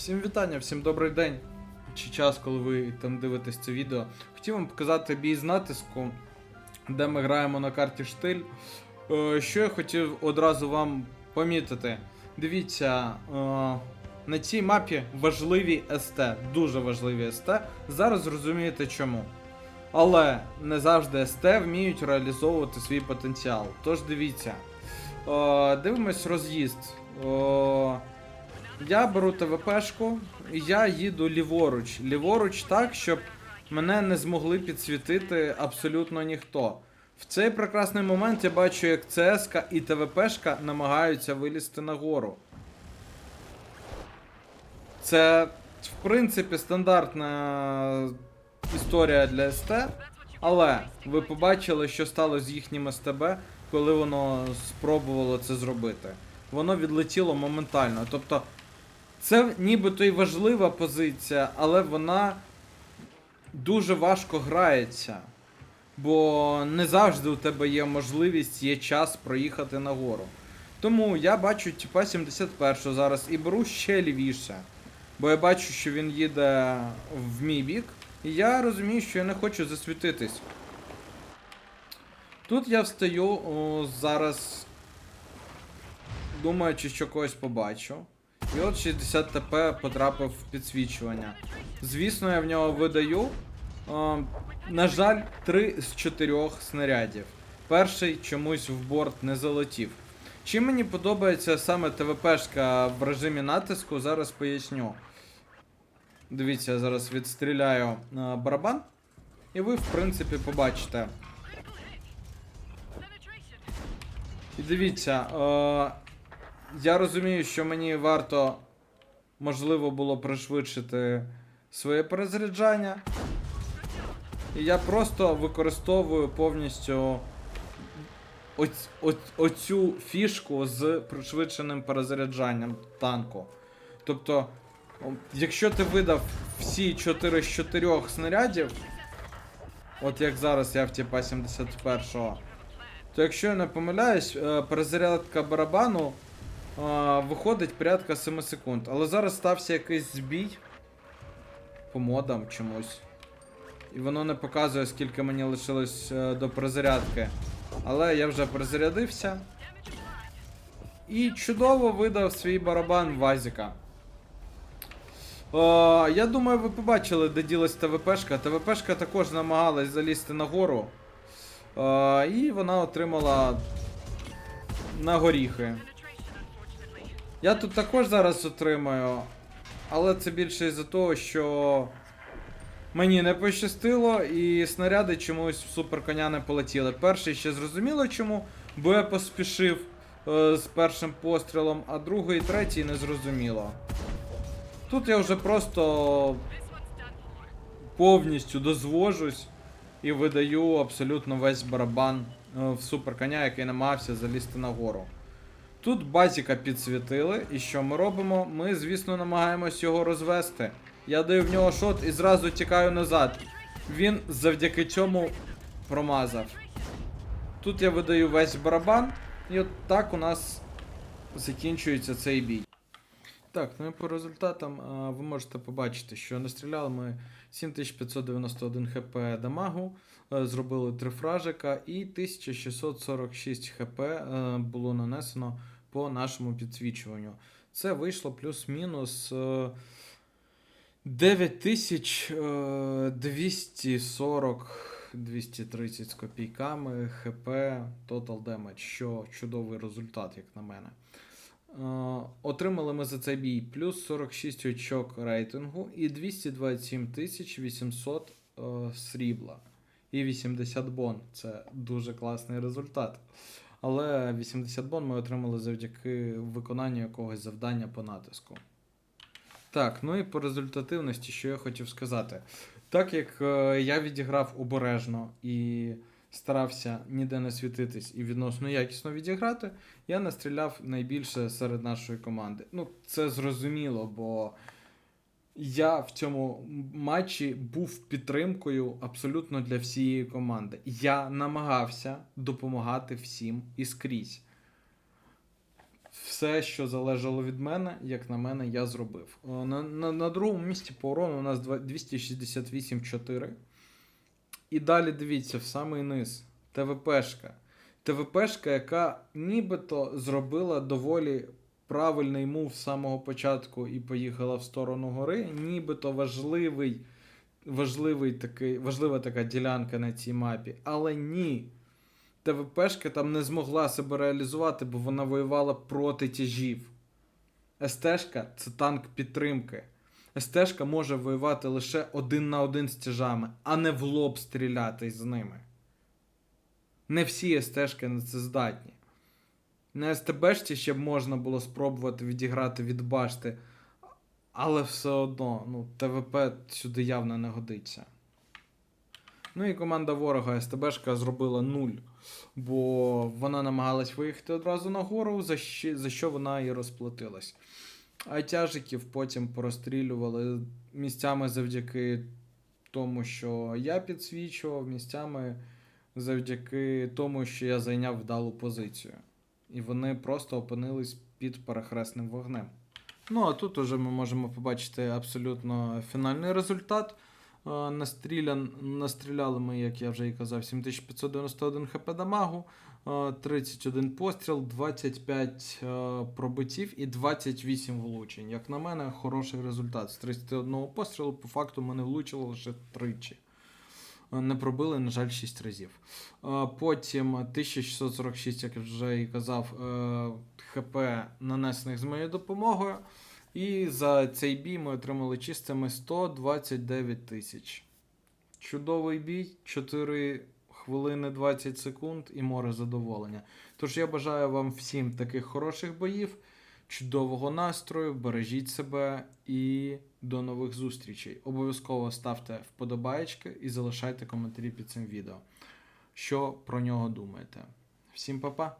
Всім вітання, всім добрий день. Чи час, коли ви там дивитесь це відео. Хотів вам показати бій з натиску, де ми граємо на карті штиль. Е, Що я хотів одразу вам помітити. Дивіться, е, на цій мапі важливі СТ, дуже важливі СТ. Зараз зрозумієте чому. Але не завжди СТ вміють реалізовувати свій потенціал. Тож дивіться. Е, Дивимось роз'їзд. Я беру ТВПшку, і я їду ліворуч. Ліворуч так, щоб мене не змогли підсвітити абсолютно ніхто. В цей прекрасний момент я бачу, як ЦСК і ТВПшка намагаються вилізти нагору. Це, в принципі, стандартна історія для СТ. Але ви побачили, що стало з їхнім СТБ, коли воно спробувало це зробити. Воно відлетіло моментально. Тобто, це нібито і важлива позиція, але вона дуже важко грається. Бо не завжди у тебе є можливість, є час проїхати нагору. Тому я бачу типа 71 зараз і беру ще лівіше. Бо я бачу, що він їде в мій бік, і я розумію, що я не хочу засвітитись. Тут я встаю о, зараз, думаючи, що когось побачу. І от 60 ТП потрапив в підсвічування. Звісно, я в нього видаю. Е, на жаль, 3 з 4 снарядів. Перший чомусь в борт не залетів. Чим мені подобається саме ТВПшка в режимі натиску, зараз поясню. Дивіться, я зараз відстріляю е, барабан. І ви, в принципі, побачите. І дивіться, е, я розумію, що мені варто, можливо, було пришвидшити своє перезаряджання. І я просто використовую повністю оць, оць, оцю фішку з пришвидшеним перезаряджанням танку. Тобто, якщо ти видав всі 4 з 4 снарядів, от як зараз я в типа 71-го, то якщо я не помиляюсь, е, перезарядка барабану е, виходить порядка 7 секунд. Але зараз стався якийсь збій по модам чомусь. І воно не показує, скільки мені лишилось е, до перезарядки. Але я вже перезарядився. І чудово видав свій барабан Вазіка. О, я думаю, ви побачили, де ділась ТВПшка. ТВПшка також намагалась залізти нагору. О, і вона отримала на горіхи. Я тут також зараз отримаю, але це більше із-за того, що мені не пощастило, і снаряди чомусь в суперконя не полетіли. Перший ще зрозуміло чому, бо я поспішив е, з першим пострілом, а другий і третій не зрозуміло. Тут я вже просто повністю дозвожусь і видаю абсолютно весь барабан е, в суперконя, який намагався залізти нагору. Тут базіка підсвітили, і що ми робимо? Ми, звісно, намагаємось його розвести. Я даю в нього шот і зразу тікаю назад. Він завдяки цьому промазав. Тут я видаю весь барабан, і от так у нас закінчується цей бій. Так, ну і по результатам а, ви можете побачити, що настріляли ми 7591 хп дамагу, е, зробили 3 фражика і 1646 хп е, було нанесено по нашому підсвічуванню. Це вийшло плюс-мінус е, 9240 230 з копійками хп Total Damage, що чудовий результат, як на мене. Е, Отримали ми за цей бій плюс 46 очок рейтингу і 227 800 е, срібла. І 80 бон. Це дуже класний результат. Але 80 бон ми отримали завдяки виконанню якогось завдання по натиску. Так, ну і по результативності, що я хотів сказати. Так як е, я відіграв обережно і старався ніде не світитись і відносно якісно відіграти, я настріляв найбільше серед нашої команди. Ну, це зрозуміло, бо я в цьому матчі був підтримкою абсолютно для всієї команди. Я намагався допомагати всім і скрізь. все, що залежало від мене, як на мене, я зробив. На, на, на другому місці по урону у нас два- 268,4. І далі дивіться, в самий низ. ТВПшка. ТВПшка, яка нібито зробила доволі правильний мув з самого початку і поїхала в сторону гори, нібито важливий, важливий такий, важлива така ділянка на цій мапі. Але ні. ТВПшка там не змогла себе реалізувати, бо вона воювала проти тяжів. СТшка це танк підтримки. СТшка може воювати лише один на один з тяжами, а не в лоб стріляти з ними. Не всі СТшки на це здатні. На СТБшці ще б можна було спробувати відіграти від башти, але все одно, ну, ТВП сюди явно не годиться. Ну і команда ворога СТБшка зробила нуль, бо вона намагалась виїхати одразу на гору, за що, за що вона і розплатилась. А тяжиків потім порозстрілювали місцями завдяки тому, що я підсвічував, місцями завдяки тому, що я зайняв вдалу позицію. І вони просто опинились під перехресним вогнем. Ну, а тут уже ми можемо побачити абсолютно фінальний результат. Е, Настрілян, настріляли ми, як я вже і казав, 7591 хп дамагу, е, 31 постріл, 25 е, пробиттів і 28 влучень. Як на мене, хороший результат. З 31 пострілу, по факту, ми не влучили лише тричі. Не пробили, на жаль, 6 разів. Е, Потім 1646, як я вже і казав, е, хп нанесених з моєю допомогою. І за цей бій ми отримали чистими 129 тисяч. Чудовий бій, 4 хвилини 20 секунд і море задоволення. Тож я бажаю вам всім таких хороших боїв, чудового настрою, бережіть себе і до нових зустрічей. Обов'язково ставте вподобаєчки і залишайте коментарі під цим відео. Що про нього думаєте? Всім па-па!